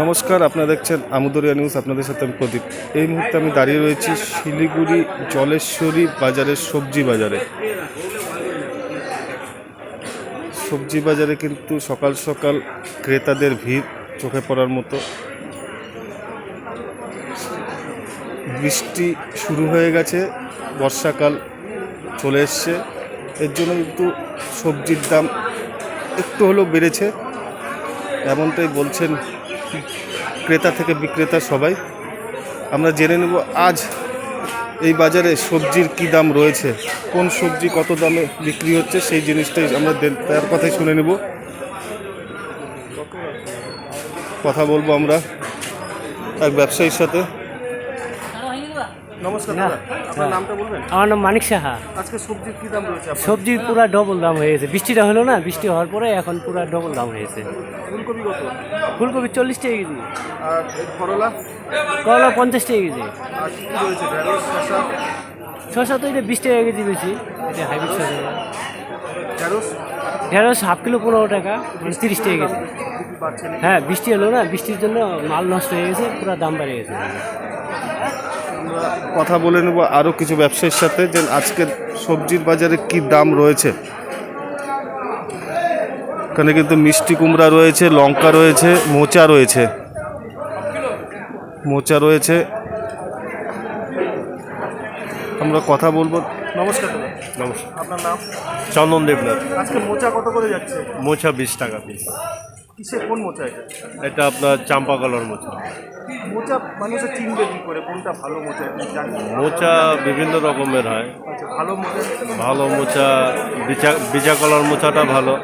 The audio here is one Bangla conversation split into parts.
নমস্কার, আপনারা দেখছেন আমুদরিয়া নিউজ, আপনাদের সাথে আমি প্রদীপ। এই মুহূর্তে আমি দাঁড়িয়ে রয়েছি শিলিগুড়ি জলেশ্বরী বাজারের সবজি বাজারে। সবজি বাজারে কিন্তু সকাল সকাল ক্রেতাদের ভিড় চোখে পড়ার মতো। বৃষ্টি শুরু হয়ে গেছে, বর্ষাকাল চলে এসছে। এর জন্য কিন্তু সবজির দাম একটু হলেও বেড়েছে। এমনটাই বলছেন ক্রেতা থেকে বিক্রেতা সবাই। আমরা জেনে নেব আজ এই বাজারে সবজির কি দাম রয়েছে, কোন সবজি কত দামে বিক্রি হচ্ছে সেই জিনিসটাই আমরা তার কথাই শুনে নেব। কথা বলব আমরা এক ব্যবসায়ীর সাথে। নমস্কার দাদা আপনার নামটা বলবেন? আমার নাম মানিক সাহা। আজকে সবজির কি দাম রয়েছে সবজি পুরা ডবল দাম হয়ে গেছে। বৃষ্টিটা হলো না বৃষ্টি হওয়ার পরে এখন পুরা ডবল দাম হয়েছে ফুলকপি কত? ফুলকপি চল্লিশ টাকা কেজি। আর করলা? করলা পঞ্চাশ টাকা কেজি। আর কি কি রয়েছে? ঢেঁড়স শসা? শসা তো এটা বিশ টাকা কেজি বেশি। এটা হাইব্রিড শসা। ঢেঁড়স ঢেঁড়স হাফ কিলো পনেরো টাকা মানে তিরিশ টাকা কেজি। হ্যাঁ বৃষ্টি হলো না বৃষ্টির জন্য মাল নষ্ট হয়ে গেছে পুরো দাম বেড়ে গেছে। কথা বলে নেব আরও কিছু ব্যবসায়ীর সাথে যে আজকের সবজির বাজারে কি দাম রয়েছে। এখানে কিন্তু মিষ্টি কুমড়া রয়েছে লঙ্কা রয়েছে মোচা রয়েছে। মোচা রয়েছে। আমরা কথা বলব। নমস্কার নমস্কার। আপনার নাম? চন্দন দেবনাথ। আজকে মোচা কত করে যাচ্ছে? মোচা বিশ টাকা পিস। কিসে কোন মোচা এটা? এটা আপনার চাম্পা কালার মোচা। মোচা মানুষের চিনবে কি করে? কোনটা ভালো মোচা মোচা বিভিন্ন রকমের হয়। আচ্ছা ভালো মোচা ভালো মোচা বিচা বিচা কলার মোচাটা ভালো।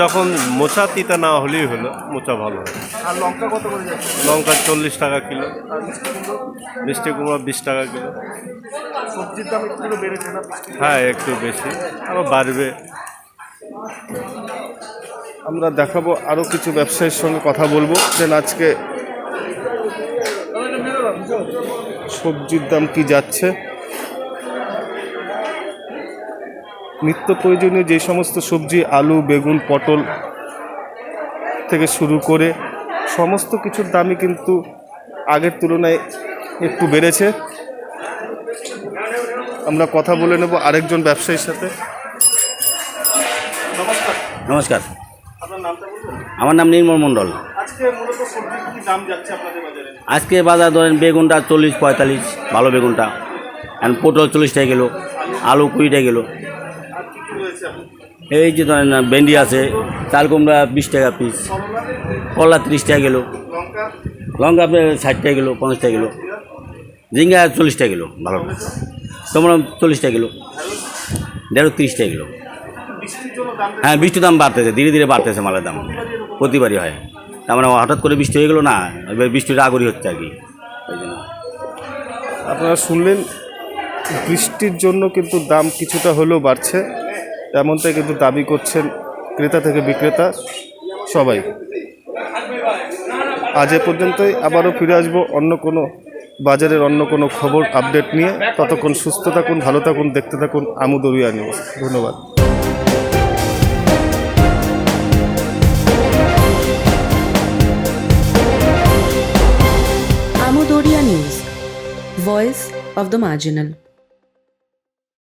যখন মোচা তিতা না হলেই হলো মোচা ভালো হয়। আর লঙ্কা কত করে যাচ্ছে? লঙ্কা চল্লিশ টাকা কিলো। মিষ্টি কুমড়ো? কুমড়া বিশ টাকা কিলো। সবজির দাম একটু বেড়েছে না? হ্যাঁ একটু বেশি। আবার বাড়বে। আমরা দেখাবো আরও কিছু ব্যবসায়ীর সঙ্গে কথা বলব। দেন আজকে সবজির দাম কি যাচ্ছে? নিত্য প্রয়োজনীয় যে সমস্ত সবজি, আলু, বেগুন, পটল থেকে শুরু করে সমস্ত কিছুর দামই কিন্তু আগের তুলনায় একটু বেড়েছে। আমরা কথা বলে নেব আরেকজন ব্যবসায়ীর সাথে। নমস্কার। নমস্কার। আপনার নামটা বলবেন আমার নাম নির্মল মণ্ডল। আজকে মূলত সবজির কি দাম যাচ্ছে আপনাদের বাজারে? আজকে বাজার ধরেন বেগুনটা চল্লিশ পঁয়তাল্লিশ ভালো বেগুনটা। এখন পটল চল্লিশ টাকা কিলো। আলু কুড়ি টাকা কিলো এই যে ধরেন ভেন্ডি আছে চাল কুমড়া বিশ টাকা পিস করলা তিরিশ টাকা কিলো লঙ্কা? আপনার ষাট টাকা কিলো পঞ্চাশ টাকা কিলো। ঝিঙ্গা চল্লিশ টাকা কিলো ভালো। তোমরা চল্লিশ টাকা কিলো দেড়শো তিরিশ টাকা কিলো। হ্যাঁ বৃষ্টির দাম বাড়তেছে, ধীরে ধীরে বাড়তেছে মালের দাম। প্রতিবারই হয়। তার মানে হঠাৎ করে বৃষ্টি হয়ে গেলো না, এবার বৃষ্টিটা আগরই হচ্ছে আর কি। আপনারা শুনলেন, বৃষ্টির জন্য কিন্তু দাম কিছুটা হলেও বাড়ছে। এমনটাই কিন্তু দাবি করছেন ক্রেতা থেকে বিক্রেতা সবাই। আজ এ পর্যন্তই, আবারও ফিরে আসব অন্য কোনো বাজারের অন্য কোনো খবর, আপডেট নিয়ে। ততক্ষণ সুস্থ থাকুন, ভালো থাকুন, দেখতে থাকুন আমুদরিয়া নিউজ। ধন্যবাদ। News, voice of the marginal.